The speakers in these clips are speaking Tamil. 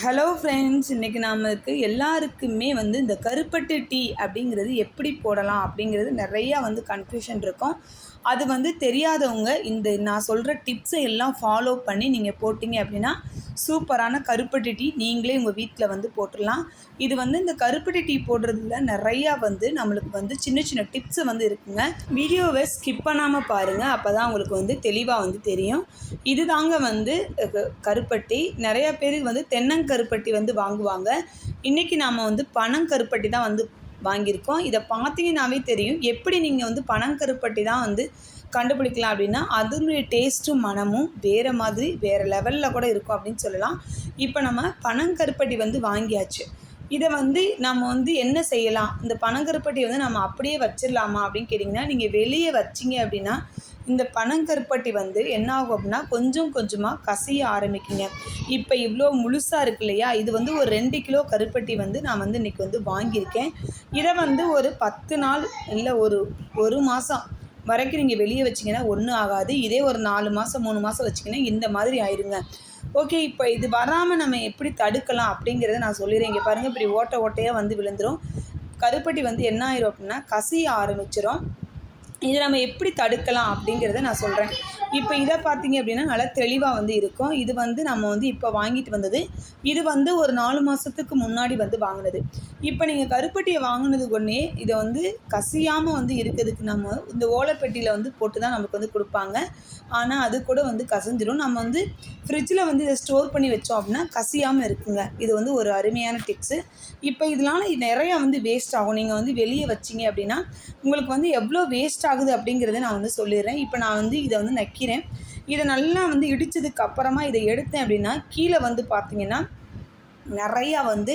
ஹலோ ஃப்ரெண்ட்ஸ் இன்றைக்கி நமக்கு எல்லாருக்குமே வந்து இந்த கருப்பட்டு டீ அப்படிங்கிறது எப்படி போடலாம் அப்படிங்கிறது நிறையா வந்து கன்ஃபியூஷன் இருக்கும். அது வந்து தெரியாதவங்க இந்த நான் சொல்கிற டிப்ஸை எல்லாம் ஃபாலோ பண்ணி நீங்கள் போட்டிங்க அப்படின்னா சூப்பரான கருப்பட்டி டீ நீங்களே உங்கள் வீட்டில் வந்து போட்டுடலாம். இது வந்து இந்த கருப்பட்டி டீ போடுறதுல நிறையா வந்து நம்மளுக்கு வந்து சின்ன சின்ன டிப்ஸு வந்து இருக்குங்க. வீடியோவை ஸ்கிப் பண்ணாமல் பாருங்கள் அப்போ தான் உங்களுக்கு வந்து தெளிவாக வந்து தெரியும். இது தாங்க வந்து கருப்பட்டி. நிறையா பேருக்கு வந்து தென்னங்கருப்பட்டி வந்து வாங்குவாங்க. இன்றைக்கி நாம் வந்து பனங்கருப்பட்டி தான் வந்து வாங்கியிருக்கோம். இதை பார்த்தீங்கன்னாவே தெரியும். எப்படி நீங்கள் வந்து பனங்கருப்பட்டி தான் வந்து கண்டுபிடிக்கலாம் அப்படின்னா அதனுடைய டேஸ்ட்டும் மனமும் வேறு மாதிரி வேறு லெவலில் கூட இருக்கும் அப்படின்னு சொல்லலாம். இப்போ நம்ம பனங்கருப்பட்டி வந்து வாங்கியாச்சு. இதை வந்து நம்ம வந்து என்ன செய்யலாம்? இந்த பனங்கருப்பட்டி வந்து நம்ம அப்படியே வச்சிடலாமா அப்படின்னு கேட்டிங்கன்னா நீங்கள் வெளியே வச்சிங்க அப்படின்னா இந்த பனங்கருப்பட்டி வந்து என்ன ஆகும் அப்படின்னா கொஞ்சம் கொஞ்சமாக கசிய ஆரம்பிக்குங்க. இப்போ இவ்வளோ முழுசாக இருக்கு இல்லையா? இது வந்து ஒரு ரெண்டு கிலோ கருப்பட்டி வந்து நான் வந்து இன்றைக்கி வந்து வாங்கியிருக்கேன். இதை வந்து ஒரு பத்து நாள் இல்லை ஒரு ஒரு மாதம் வரைக்கும் நீங்கள் வெளியே வச்சிங்கன்னா ஒன்றும் ஆகாது. இதே ஒரு நாலு மாதம் மூணு மாதம் வச்சிங்கன்னா இந்த மாதிரி ஆயிருங்க. ஓகே இப்போ இது வராமல் நம்ம எப்படி தடுக்கலாம் அப்படிங்கிறத நான் சொல்லிடுறேன். இங்கே பாருங்கள் இப்படி ஓட்டை ஓட்டையாக வந்து விழுந்துடும் கருப்பட்டி வந்து என்ன ஆயிரும் அப்படின்னா கசிய ஆரம்பிச்சிடும் இதை நம்ம எப்படி தடுக்கலாம் அப்படிங்கிறத நான் சொல்கிறேன் இப்போ இதை பார்த்தீங்க அப்படின்னா நல்லா தெளிவாக வந்து இருக்கும். இது வந்து நம்ம வந்து இப்போ வாங்கிட்டு வந்தது. இது வந்து ஒரு நாலு மாதத்துக்கு முன்னாடி வந்து வாங்கினது. இப்போ நீங்கள் கருப்பட்டியை வாங்கினது ஒன்றே இதை வந்து கசியாமல் வந்து இருக்கிறதுக்கு நம்ம இந்த ஓலைப்பெட்டியில் வந்து போட்டு தான் நமக்கு வந்து கொடுப்பாங்க. ஆனால் அது கூட வந்து கசஞ்சிடும் நம்ம வந்து ஃப்ரிட்ஜில் வந்து இதை ஸ்டோர் பண்ணி வச்சோம் அப்படின்னா கசியாமல் இருக்குங்க. இது வந்து ஒரு அருமையான டிப்ஸு இப்போ இதனால நிறையா வந்து வேஸ்ட் ஆகும். நீங்கள் வந்து வெளியே வச்சீங்க அப்படின்னா உங்களுக்கு வந்து எவ்வளோ வேஸ்ட் ஆகுது அப்படிங்கிறத நான் வந்து சொல்லிடுறேன். இப்போ நான் வந்து இதை வந்து நக்கிறேன். இதை நல்லா வந்து இடித்ததுக்கு அப்புறமா இதை எடுத்தேன் அப்படின்னா கீழே வந்து பார்த்தீங்கன்னா நிறையா வந்து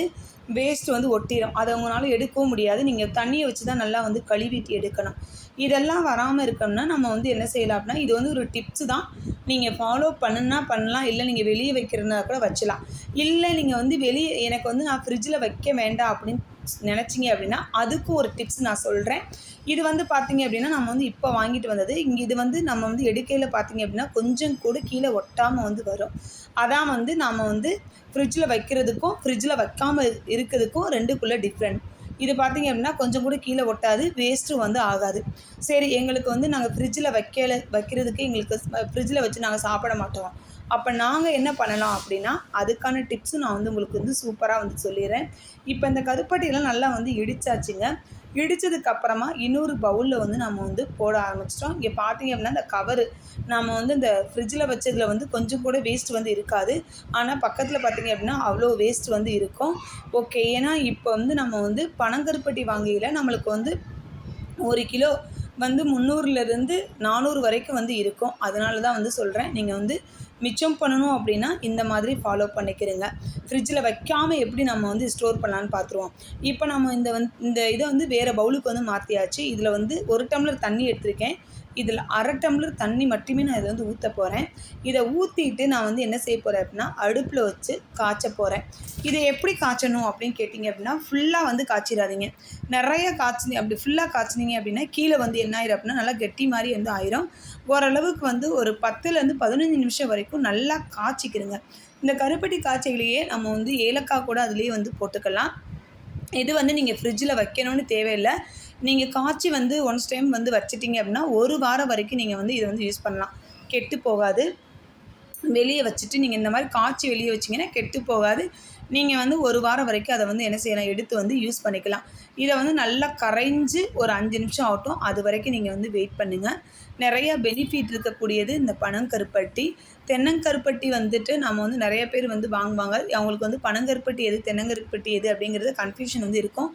வேஸ்ட் வந்து ஒட்டிடும் அதை உங்களால் எடுக்கவும் முடியாது. நீங்கள் தண்ணியை வச்சு தான் நல்லா வந்து கழுவிட்டு எடுக்கணும். இதெல்லாம் வராமல் இருக்கணும்னா நம்ம வந்து என்ன செய்யலாம் அப்படின்னா இது வந்து ஒரு டிப்ஸ் தான். நீங்கள் ஃபாலோ பண்ணுன்னா பண்ணலாம். இல்லை நீங்கள் வெளியே வைக்கிறதுனா கூட வச்சலாம். இல்லை நீங்கள் வந்து வெளியே எனக்கு வந்து நான் ஃப்ரிட்ஜில் வைக்க வேண்டாம் அப்படின்னு நினச்சிங்க அப்படின்னா அதுக்கும் ஒரு டிப்ஸ் நான் சொல்கிறேன் இது வந்து பார்த்தீங்க அப்படின்னா நம்ம வந்து இப்போ வாங்கிட்டு வந்தது இங்கே இது வந்து நம்ம வந்து எடுக்கையில் பார்த்தீங்க அப்படின்னா கொஞ்சம் கூட கீழே ஒட்டாமல் வந்து வரும். அதான் வந்து நாம் வந்து ஃப்ரிட்ஜில் வைக்கிறதுக்கும் ஃப்ரிட்ஜில் வைக்காமல் இருக்கிறதுக்கும் ரெண்டுக்குள்ளே டிஃப்ரெண்ட் இது பார்த்தீங்க அப்படின்னா கொஞ்சம் கூட கீழே ஒட்டாது வேஸ்ட்டும் வந்து ஆகாது. சரி எங்களுக்கு வந்து நாங்கள் ஃப்ரிட்ஜில் வைக்கல வைக்கிறதுக்கு எங்களுக்கு ஃப்ரிட்ஜில் வச்சு நாங்கள் சாப்பிட மாட்டோம். அப்போ நாங்கள் என்ன பண்ணலாம் அப்படின்னா அதுக்கான டிப்ஸும் நான் வந்து உங்களுக்கு வந்து சூப்பராக வந்து சொல்லிடுறேன். இப்போ இந்த கருப்பட்டியெல்லாம் நல்லா வந்து இடிச்சாச்சுங்க. இடித்ததுக்கு அப்புறமா இன்னொரு பவுலில் வந்து நம்ம வந்து போட ஆரம்பிச்சிட்டோம். இங்கே பார்த்தீங்க அப்படின்னா இந்த கவரு நம்ம வந்து இந்த ஃப்ரிட்ஜில் வச்சதில் வந்து கொஞ்சம் கூட வேஸ்ட் வந்து இருக்காது. ஆனால் பக்கத்தில் பார்த்தீங்க அப்படின்னா அவ்வளோ வேஸ்ட் வந்து இருக்கும். ஓகே ஏன்னா இப்போ வந்து நம்ம வந்து பனங்கருப்பட்டி வாங்கையில் நம்மளுக்கு வந்து ஒரு கிலோ வந்து முந்நூறுலேருந்து நானூறு வரைக்கும் வந்து இருக்கும். அதனால தான் வந்து சொல்கிறேன் நீங்கள் வந்து மிச்சம் பண்ணணும் அப்படின்னா இந்த மாதிரி ஃபாலோ பண்ணிக்கிறீங்க. ஃப்ரிட்ஜில் வைக்காமல் எப்படி நம்ம வந்து ஸ்டோர் பண்ணலான்னு பார்த்துருவோம் இப்போ நம்ம இந்த வந்து இந்த இதை வந்து வேறு பவுலுக்கு வந்து மாற்றியாச்சு இதில் வந்து ஒரு டம்ளர் தண்ணி எடுத்திருக்கேன். இதில் அரை டம்ளர் தண்ணி மட்டுமே நான் இதை வந்து ஊற்ற போகிறேன் இதை ஊற்றிட்டு நான் வந்து என்ன செய்ய போகிறேன் அப்படின்னா அடுப்பில் வச்சு காய்ச்ச போகிறேன் இதை எப்படி காய்ச்சணும் அப்படின்னு கேட்டிங்க அப்படின்னா ஃபுல்லாக வந்து காய்ச்சிடாதீங்க. நிறைய காய்ச்சி அப்படி ஃபுல்லாக காய்ச்சினீங்க அப்படின்னா கீழே வந்து என்ன ஆயிரும் அப்படின்னா நல்லா கெட்டி மாதிரி வந்து ஆயிரும். ஓரளவுக்கு வந்து ஒரு பத்துலேருந்து பதினஞ்சு நிமிஷம் வரைக்கும் நல்லா காய்ச்சிக்கிறங்க இந்த கருப்பட்டி காய்ச்சிகளையே நம்ம வந்து ஏலக்காய் கூட அதுலேயே வந்து போட்டுக்கலாம். இது வந்து நீங்கள் ஃப்ரிட்ஜில் வைக்கணும்னு தேவையில்லை. நீங்கள் காய்ச்சி வந்து ஒன்ஸ் டைம் வந்து வச்சிட்டிங்க அப்படின்னா ஒரு வாரம் வரைக்கும் நீங்கள் வந்து இதை வந்து யூஸ் பண்ணலாம். கெட்டு போகாது. வெளியே வச்சுட்டு நீங்கள் இந்த மாதிரி காய்ச்சி வெளியே வச்சிங்கன்னா கெட்டு போகாது. நீங்கள் வந்து ஒரு வாரம் வரைக்கும் அதை வந்து என்ன செய்யலாம் எடுத்து வந்து யூஸ் பண்ணிக்கலாம். இதை வந்து நல்லா கரைஞ்சி ஒரு அஞ்சு நிமிஷம் ஆகட்டும். அது வரைக்கும் நீங்கள் வந்து வெயிட் பண்ணுங்கள் நிறையா பெனிஃபிட் இருக்கக்கூடியது இந்த பனங்கருப்பட்டி. தென்னங்கருப்பட்டி வந்துட்டு நம்ம வந்து நிறைய பேர் வந்து வாங்குவாங்க. அவங்களுக்கு வந்து பனங்கருப்பட்டி எது தென்னங்கருப்பட்டி எது அப்படிங்கிறது கன்ஃபியூஷன் வந்து இருக்கும்.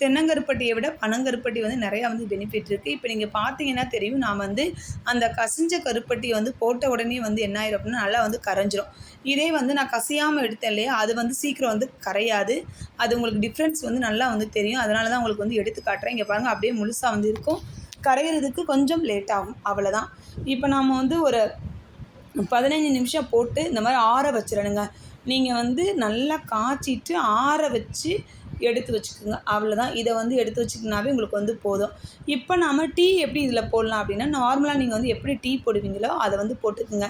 தென்னங்கருப்பட்டியை விட பனங்கருப்பட்டி வந்து நிறையா வந்து பெனிஃபிட் இருக்குது இப்போ நீங்கள் பார்த்தீங்கன்னா தெரியும் நான் வந்து அந்த கசிஞ்ச கருப்பட்டியை வந்து போட்ட உடனே வந்து என்ன ஆயிரும் அப்படின்னா நல்லா வந்து கரைஞ்சிரும். இதே வந்து நான் கசியாமல் எடுத்தேன் இல்லையா அது வந்து சீக்கிரம் வந்து கரையாது. அது உங்களுக்கு டிஃப்ரென்ஸ் வந்து நல்லா வந்து தெரியும். அதனால தான் உங்களுக்கு வந்து எடுத்து காட்டுறேன். இங்கே பாருங்கள் அப்படியே முழுசாக வந்து இருக்கும். கரையிறதுக்கு கொஞ்சம் லேட் ஆகும் அவ்வளோதான் இப்போ நாம் வந்து ஒரு பதினஞ்சு நிமிஷம் போட்டு இந்த மாதிரி ஆற வச்சிடணுங்க. நீங்கள் வந்து நல்லா காய்ச்சிட்டு ஆற வச்சு எடுத்து வச்சுக்கோங்க. அவ்வளோதான் இதை வந்து எடுத்து வச்சுக்கினாவே உங்களுக்கு வந்து போதும். இப்போ நாம் டீ எப்படி இதில் போடலாம் அப்படின்னா நார்மலாக நீங்கள் வந்து எப்படி டீ போடுவீங்களோ அதை வந்து போட்டுக்குங்க.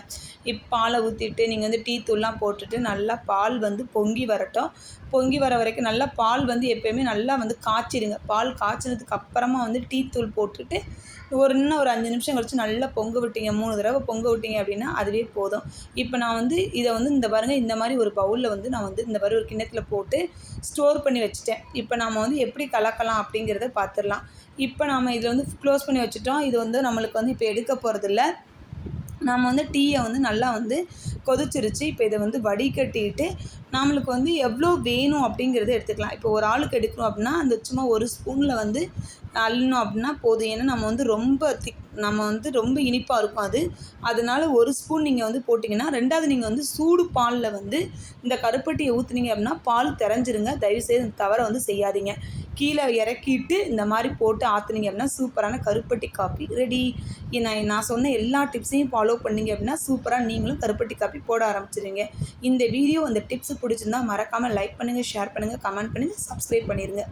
இப்போ பாலை ஊற்றிட்டு நீங்கள் வந்து டீ தூள்லாம் போட்டுட்டு நல்லா பால் வந்து பொங்கி வரட்டும். பொங்கி வர வரைக்கும் நல்லா பால் வந்து எப்போயுமே நல்லா வந்து காய்ச்சிடுங்க. பால் காய்ச்சினதுக்கு அப்புறமா வந்து டீ தூள் போட்டுட்டு ஒரு இன்னும் ஒரு அஞ்சு நிமிஷம் கழிச்சு நல்லா பொங்க விட்டீங்க. மூணு தடவை பொங்க விட்டீங்க அப்படின்னா அதுவே போதும். இப்போ நான் வந்து இதை வந்து இந்த பாருங்கள் இந்த மாதிரி ஒரு பவுலில் வந்து நான் வந்து இந்த மாதிரி ஒரு கிண்ணத்தில் போட்டு ஸ்டோர் பண்ணி வச்சுட்டேன். இப்போ நாம் வந்து எப்படி கலக்கலாம் அப்படிங்கிறத பார்த்துடலாம் இப்போ நாம் இதில் வந்து க்ளோஸ் பண்ணி வச்சுட்டோம். இது வந்து நம்மளுக்கு வந்து இப்போ எடுக்க போகிறதில்ல நம்ம வந்து டீயை வந்து நல்லா வந்து கொதிச்சிருச்சு. இப்போ இதை வந்து வடிகட்டிட்டு நம்மளுக்கு வந்து எவ்வளோ வேணும் அப்படிங்கிறத எடுத்துக்கலாம். இப்போ ஒரு ஆளுக்கு எடுக்கணும் அப்படின்னா அந்த சும்மா ஒரு ஸ்பூனில் வந்து அள்ளணும் அப்படின்னா போதும். ஏன்னா நம்ம வந்து ரொம்ப திக் நம்ம வந்து ரொம்ப இனிப்பாக இருக்கும் அது. அதனால ஒரு ஸ்பூன் நீங்கள் வந்து போட்டிங்கன்னா ரெண்டாவது நீங்கள் வந்து சூடு பாலில் வந்து இந்த கருப்பட்டியை ஊற்றுனீங்க அப்படின்னா பால் திறஞ்சிருங்க. தயவுசெய்து இந்த தவறை வந்து செய்யாதீங்க. கீழே இறக்கிட்டு இந்த மாதிரி போட்டு ஆற்றுனீங்க அப்படின்னா சூப்பரான கருப்பட்டி காப்பி ரெடி நான் நான் சொன்ன எல்லா டிப்ஸையும் ஃபாலோ பண்ணீங்க அப்படின்னா சூப்பராக நீங்களும் கருப்பட்டி காப்பி போட ஆரம்பிச்சிருங்க இந்த வீடியோ அந்த டிப்ஸ் பிடிச்சிருந்தா மறக்காமல் லைக் பண்ணுங்கள் ஷேர் பண்ணுங்கள் கமெண்ட் பண்ணுங்கள் சப்ஸ்கிரைப் பண்ணிடுங்க